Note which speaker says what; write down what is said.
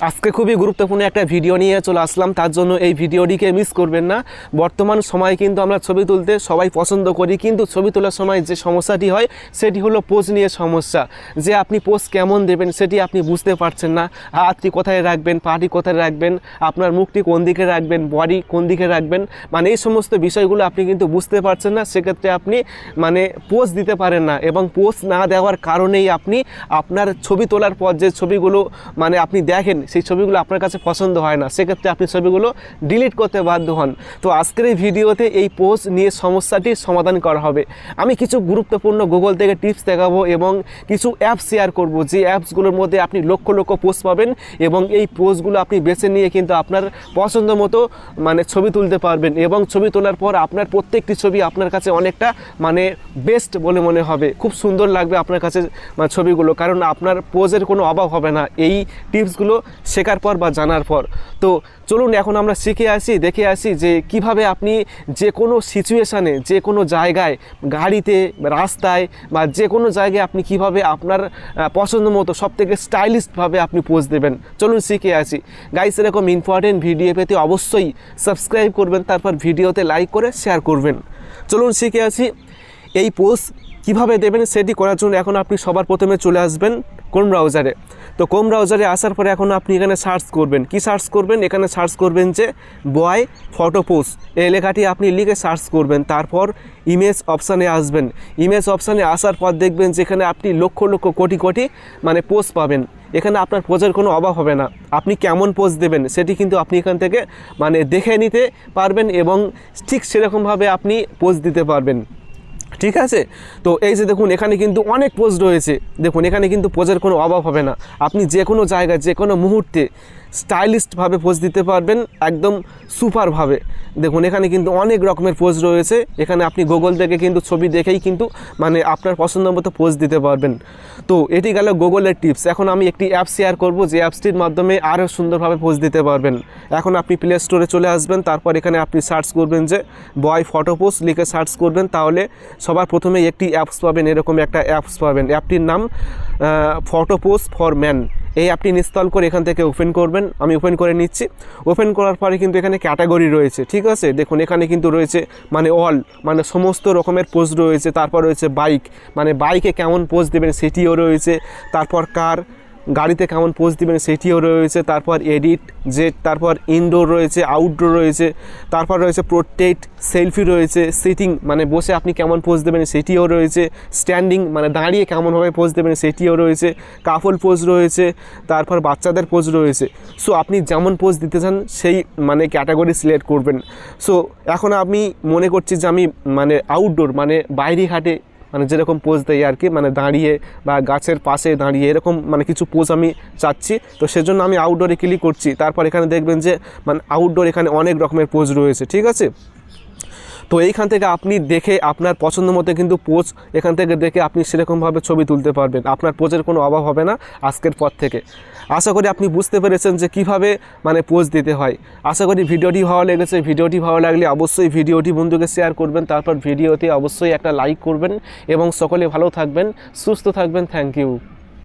Speaker 1: আজকে খুবই গুরুত্বপূর্ণ একটা ভিডিও নিয়ে চলে আসলাম। তার জন্য এই ভিডিওটিকে মিস করবেন না। বর্তমান সময়ে কিন্তু আমরা ছবি তুলতে সবাই পছন্দ করি, কিন্তু ছবি তোলার সময় যে সমস্যাটি হয়, সেটি হলো পোজ নিয়ে সমস্যা। যে আপনি পোজ কেমন দেবেন, সেটি আপনি বুঝতে পারছেন না। হাতটি কোথায় রাখবেন, পাটি কোথায় রাখবেন, আপনার মুখটি কোন দিকে রাখবেন বডি কোন দিকে রাখবেন মানে এই সমস্ত বিষয়গুলো আপনি কিন্তু বুঝতে পারছেন না। সেক্ষেত্রে আপনি মানে পোজ দিতে পারেন না এবং পোজ না দেওয়ার কারণেই আপনি আপনার ছবি তোলার পর যে ছবিগুলো মানে আপনি দেখেন সেই ছবিগুলো আপনার কাছে পছন্দ হয় না, সেক্ষেত্রে আপনি ছবিগুলো ডিলিট করতে বাধ্য হন। তো আজকের এই ভিডিওতে এই পোজ নিয়ে সমস্যাটি সমাধান করা হবে। আমি কিছু গুরুত্বপূর্ণ গুগল থেকে টিপস দেখাবো এবং কিছু অ্যাপ শেয়ার করব। যে অ্যাপসগুলোর মধ্যে আপনি লক্ষ লক্ষ পোস্ট পাবেন এবং এই পোস্টগুলো আপনি বেছে নিয়ে কিন্তু আপনার পছন্দ মতো মানে ছবি তুলতে পারবেন এবং ছবি তোলার পর আপনার প্রত্যেকটি ছবি আপনার কাছে অনেকটা মানে বেস্ট বলে মনে হবে। খুব সুন্দর লাগবে আপনার কাছে মানে ছবিগুলো। কারণ আপনার পোজের কোনো অভাব হবে না। এই টিপসগুলো শেখার পর বা জানার পর। তো চলুন এখন আমরা শিখে আসি, দেখে আসি যে কীভাবে আপনি যে কোনো সিচুয়েশানে যে কোনো জায়গায়, গাড়িতে, রাস্তায় বা যে কোনো জায়গায় আপনি কীভাবে আপনার পছন্দ মতো সব থেকে স্টাইলিশভাবে আপনি পোজ দেবেন। চলুন শিখে আসি। গাইস এরকম ইম্পর্টেন্ট ভিডিও পেতে অবশ্যই সাবস্ক্রাইব করবেন, তারপর ভিডিওতে লাইক করে শেয়ার করবেন। চলুন শিখে আসি। এই পোজ কীভাবে দেবেন সেটি করার জন্য এখন আপনি সবার প্রথমে চলে আসবেন কোন ব্রাউজারে তো কোন ব্রাউজারে আসার পরে এখন আপনি এখানে সার্চ করবেন। কি সার্চ করবেন? এখানে সার্চ করবেন যে বয় ফটো পোস্ট এই লেখাটি আপনি লিখে সার্চ করবেন, তারপর ইমেজ অপশানে আসবেন। ইমেজ অপশানে আসার পর দেখবেন যেখানে আপনি লক্ষ লক্ষ কোটি কোটি মানে পোস্ট পাবেন। এখানে আপনার পোজের কোনো অভাব হবে না। আপনি কেমন পোজ দেবেন সেটি কিন্তু আপনি এখান থেকে মানে দেখে নিতে পারবেন এবং ঠিক সেরকমভাবে আপনি পোজ দিতে পারবেন। ঠিক আছে? তো এই যে দেখুন, এখানে কিন্তু অনেক পোজ রয়েছে। দেখুন, এখানে কিন্তু পোজের কোনো অভাব হবে না। আপনি যে কোনো জায়গায় যে কোনো মুহূর্তে স্টাইলিশভাবে পোজ দিতে পারবেন, একদম সুপারভাবে দেখুন, এখানে কিন্তু অনেক রকমের পোজ রয়েছে। এখানে আপনি গুগল থেকে কিন্তু ছবি দেখেই কিন্তু মানে আপনার পছন্দ মতো পোজ দিতে পারবেন। তো এটি গেল গুগলের টিপস এখন আমি একটি অ্যাপ শেয়ার করব, যে অ্যাপসটির মাধ্যমে আরও সুন্দরভাবে পোজ দিতে পারবেন। এখন আপনি প্লে স্টোরে চলে আসবেন, তারপর এখানে আপনি সার্চ করবেন যে বয় ফটো পোস্ট লিখে সার্চ করবেন। তাহলে সবার প্রথমে একটি অ্যাপস পাবেন, এরকম একটা অ্যাপস পাবেন। অ্যাপটির নাম ফটো পোস্ট ফর ম্যান এই অ্যাপটি ইনস্টল করে এখান থেকে ওপেন করবেন। আমি ওপেন করে নিচ্ছি। ওপেন করার পরে কিন্তু এখানে ক্যাটাগরি রয়েছে, ঠিক আছে? দেখুন, এখানে কিন্তু রয়েছে মানে অল মানে সমস্ত রকমের পোজ রয়েছে। তারপর রয়েছে বাইক মানে বাইকে কেমন পোজ দেবেন সেটিও রয়েছে। তারপর কার গাড়িতে কেমন পোজ দিবেন সেটিও রয়েছে, তারপর এডিট জেট তারপর ইনডোর রয়েছে আউটডোর রয়েছে, তারপর রয়েছে প্রোটেক্ট সেলফি রয়েছে সিটিং মানে বসে আপনি কেমন পোজ দেবেন সেটিও রয়েছে স্ট্যান্ডিং মানে দাঁড়িয়ে কেমনভাবে পোজ দেবেন সেটিও রয়েছে কাফল পোজ রয়েছে, তারপর বাচ্চাদের পোজ রয়েছে। সো আপনি যেমন পোজ দিতে চান, সেই মানে ক্যাটাগরি সিলেক্ট করবেন। সো এখন আমি মনে করছি যে আমি মানে আউটডোর মানে বাইরে ঘাটে মানে যেরকম পোজ দেয় আর কি মানে দাঁড়িয়ে বা গাছের পাশে দাঁড়িয়ে এরকম মানে কিছু পোজ আমি চাচ্ছি। তো সেজন্য আমি আউটডোরে ক্লিক করছি। তারপর এখানে দেখবেন যে মানে আউটডোর এখানে অনেক রকমের পোজ রয়েছে, ঠিক আছে? তো এইখান থেকে আপনি দেখে আপনার পছন্দ মতো কিন্তু পোজ এখান থেকে দেখে আপনি সেরকমভাবে ছবি তুলতে পারবেন। আপনার পোজের কোনো অভাব হবে না আজকের পর থেকে। আশা করি আপনি বুঝতে পেরেছেন যে কীভাবে মানে পোজ দিতে হয়। আশা করি ভিডিওটি ভালো লেগেছে। ভিডিওটি ভালো লাগলে অবশ্যই ভিডিওটি বন্ধুকে শেয়ার করবেন। তারপর ভিডিওতে অবশ্যই একটা লাইক করবেন এবং সকলে ভালো থাকবেন, সুস্থ থাকবেন। Thank you.